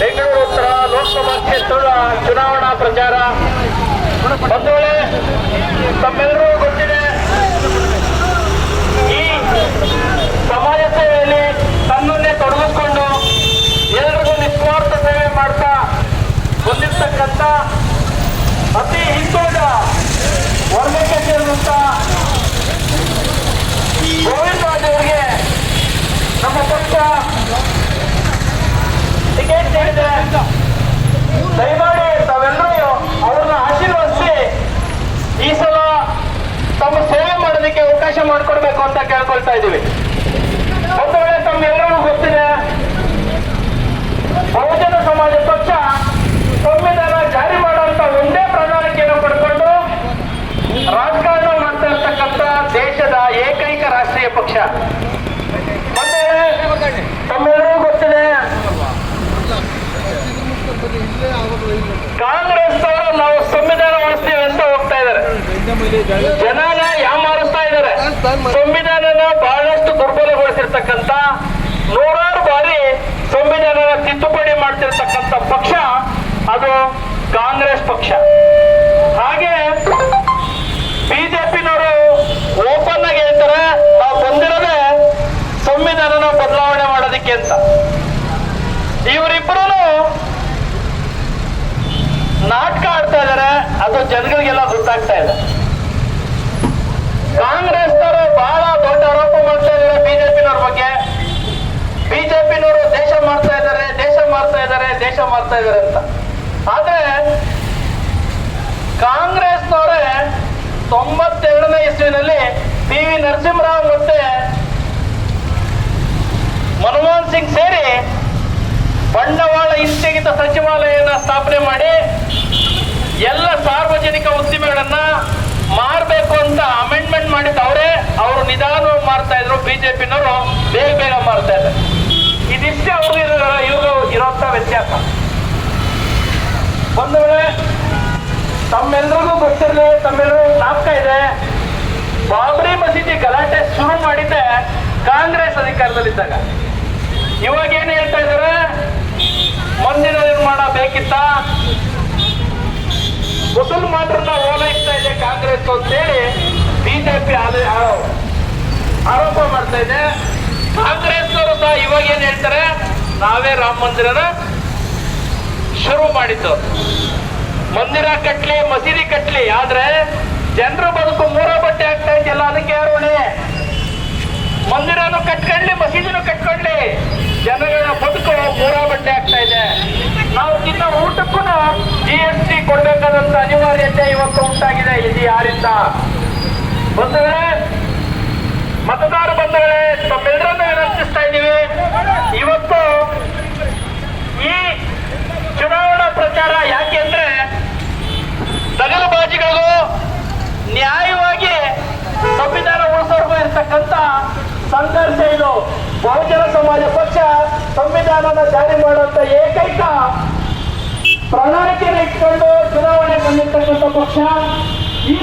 ಬೆಂಗಳೂರು ಉತ್ತರ ಲೋಕಸಭಾ ಕ್ಷೇತ್ರದ ಚುನಾವಣಾ ಪ್ರಚಾರ. ಒಂದು ವೇಳೆ ತಮ್ಮೆಲ್ಲರೂ ಗೊತ್ತಿದೆ. ಈ ಸಮಾಜ ಸೇವೆಯಲ್ಲಿ ತನ್ನನ್ನೇ ತೊಡಗಿಸ್ಕೊಂಡು ಎಲ್ಲರಿಗೂ ನಿಸ್ವಾರ್ಥ ಸೇವೆ ಮಾಡ್ತಾ ಬಂದಿರ್ತಕ್ಕಂಥ ಅತಿ ಹಿಂದುಳಿದ ವರ್ಗಕ್ಕೆ ಸೇರಿದಂತ ದಯಮಾಡಿ ತಾವೆಲ್ಲರೂ ಅವ್ರನ್ನ ಆಶೀರ್ವದಿಸಿ ಈ ಸಲ ತಮ್ಮ ಸೇವೆ ಮಾಡೋದಕ್ಕೆ ಅವಕಾಶ ಮಾಡಿಕೊಡ್ಬೇಕು ಅಂತ ಕೇಳ್ಕೊಳ್ತಾ ಇದ್ದೀವಿ. ಒಂದು ವೇಳೆ ತಮ್ಮೆಲ್ಲರಿಗೂ ಗೊತ್ತಿದೆ, ಬಹುಜನ ಸಮಾಜ ಪಕ್ಷ ಸಂವಿಧಾನ ಜಾರಿ ಮಾಡುವಂತ ಒಂದೇ ಪ್ರಣಾಳಿಕೆಯನ್ನು ಪಡ್ಕೊಂಡು ರಾಜಕಾರಣ ಮಾಡ್ತಾ ಇರ್ತಕ್ಕಂಥ ದೇಶದ ಏಕೈಕ ರಾಷ್ಟ್ರೀಯ ಪಕ್ಷ ಮತ್ತೆ ತಮ್ಮೆಲ್ಲರಿಗೂ ಗೊತ್ತಿದೆ ಕಾಂಗ್ರೆಸ್ ಅವರು ನಾವು ಸಂವಿಧಾನ ಉಳಿಸ್ತೀವಿ ಅಂತ ಹೋಗ್ತಾ ಇದ್ದಾರೆ ಜನನ ಯಾಮಾರಿಸ್ತಾ ಇದ್ದಾರೆ ಸಂವಿಧಾನನ ಬಹಳಷ್ಟು ದುರ್ಬಲಗೊಳಿಸಿರ್ತಕ್ಕಂಥ ನೂರಾರು ಬಾರಿ ಸಂವಿಧಾನನ ತಿದ್ದುಪಡಿ ಮಾಡ್ತಿರ್ತಕ್ಕಂಥ ಪಕ್ಷ ಅದು ಕಾಂಗ್ರೆಸ್ ಪಕ್ಷ. ಹಾಗೆ ಬಿಜೆಪಿನವರು ಓಪನ್ ಆಗಿ ಹೇಳ್ತಾರೆ, ನಾವು ಬಂದಿರೋದೆ ಸಂವಿಧಾನನ ಬದಲಾವಣೆ ಮಾಡೋದಕ್ಕೆ ಅಂತ. ಇವರಿಬ್ಬರೂ ನಾಟಕ ಆಡ್ತಾ ಇದ್ದಾರೆ ಅದು ಜನಗಳಿಗೆಲ್ಲ ಗೊತ್ತಾಗ್ತಾ ಇದೆ ಕಾಂಗ್ರೆಸ್ನವರು ಬಹಳ ದೊಡ್ಡ ಆರೋಪ ಮಾಡ್ತಾ ಇದ್ದಾರೆ ಬಿಜೆಪಿನವ್ರ ಬಗ್ಗೆ ಬಿಜೆಪಿನವರು ದೇಶ ಮಾಡ್ತಾ ಇದ್ದಾರೆ, ದೇಶ ಮಾಡ್ತಾ ಇದ್ದಾರೆ, ದೇಶ ಮಾಡ್ತಾ ಇದ್ದಾರೆ ಅಂತ. ಆದ್ರೆ ಕಾಂಗ್ರೆಸ್ನವರೇ ತೊಂಬತ್ತೆರಡನೇ ಇಸ್ವಿನಲ್ಲಿ ಪಿ ವಿ ನರಸಿಂಹರಾವ್ ಮತ್ತೆ ಮನಮೋಹನ್ ಸಿಂಗ್ ಸೇರಿ ಬಂಡವಾಳ ಹಿಂತೆಗಿತ ಸಚಿವಾಲಯನ ಸ್ಥಾಪನೆ ಮಾಡಿ ಎಲ್ಲ ಸಾರ್ವಜನಿಕ ಉದ್ದಿಮೆಗಳನ್ನ ಮಾರಬೇಕು ಅಂತ ಇದಿಷ್ಟೇ ಅವ್ರಿಗೆ ಇವರು ಇರೋಂಥ ವ್ಯತ್ಯಾಸ. ಒಂದು ವೇಳೆ ತಮ್ಮೆಲ್ರಿಗೂ ಗೊತ್ತಿರಲಿ ತಮ್ಮೆಲ್ಲರೂ ಜ್ಞಾಪಕ ಇದೆ. ಬಾಬ್ರಿ ಮಸೀದಿ ಗಲಾಟೆ ಶುರು ಮಾಡಿದ್ದೆ ಕಾಂಗ್ರೆಸ್ ಅಧಿಕಾರದಲ್ಲಿದ್ದಾಗ. ಇವಾಗ ಏನ್ ಹೇಳ್ತಾ ಇದಾರೆ ಮಂದಿರ ನಿರ್ಮಾಣ ಬೇಕಿತ್ತ? ಮುಸಲ್ಮಾನರನ್ನ ಓಲೈಸ್ತಾ ಇದೆ ಕಾಂಗ್ರೆಸ್ ಅಂತೇಳಿ ಬಿಜೆಪಿ ಆರೋಪ ಮಾಡ್ತಾ ಇದೆ. ಕಾಂಗ್ರೆಸ್ ಇವಾಗ ಏನ್ ಹೇಳ್ತಾರೆ? ನಾವೇ ರಾಮ ಮಂದಿರನ ಶುರು ಮಾಡಿದ್ದು. ಮಂದಿರ ಕಟ್ಲಿ, ಮಸೀದಿ ಕಟ್ಲಿ, ಆದ್ರೆ ಜನರ ಬದುಕು ಮೂರ ಬಟ್ಟೆ ಆಗ್ತಾ ಇದೆಯಲ್ಲ, ಅದಕ್ಕೆ ಯಾರು ಮಂದಿರನು ಕಟ್ಕೊಳ್ಳಿ ಮಸೀದಿನೂ ಕಟ್ಕೊಳ್ಳಿ ಜನಗಳ ಬದುಕು ಮೂರ ಬಟ್ಟೆ ಆಗ್ತಾ ಇದೆ. ನಾವು ತಿನ್ನೋ ಊಟಕ್ಕೂ ಜಿ ಎಸ್ ಟಿ ಕೊಡ್ಬೇಕಾದಂತ ಅನಿವಾರ್ಯತೆ ಇವತ್ತು ಉಂಟಾಗಿದೆ ಇದು ಯಾರಿಂದ? ಬಂಧುಗಳೇ, ಮತದಾರ ಬಂಧುಗಳೇ ಇದ್ದೀವಿ ಇವತ್ತು ಈ ಚುನಾವಣಾ ಪ್ರಚಾರ ಯಾಕೆಂದ್ರೆ ಅಂದ್ರೆ ದಗಲಬಾಜಿಗಳು ನ್ಯಾಯವಾಗಿ ಸಂವಿಧಾನ ಉಳಿಸೋರ್ಗೂ ಇರ್ತಕ್ಕಂಥ ಸಂಘರ್ಷ ಇದು. ಬಹುಜನ ಸಮಾಜ ಪಕ್ಷ ಸಂವಿಧಾನನ ಜಾರಿ ಮಾಡುವಂತ ಏಕೈಕ ಪ್ರಣಾಳಿಕೆಯನ್ನು ಇಟ್ಕೊಂಡು ಚುನಾವಣೆ ಬಂದಿರ್ತಕ್ಕಂಥ ಪಕ್ಷ. ಈ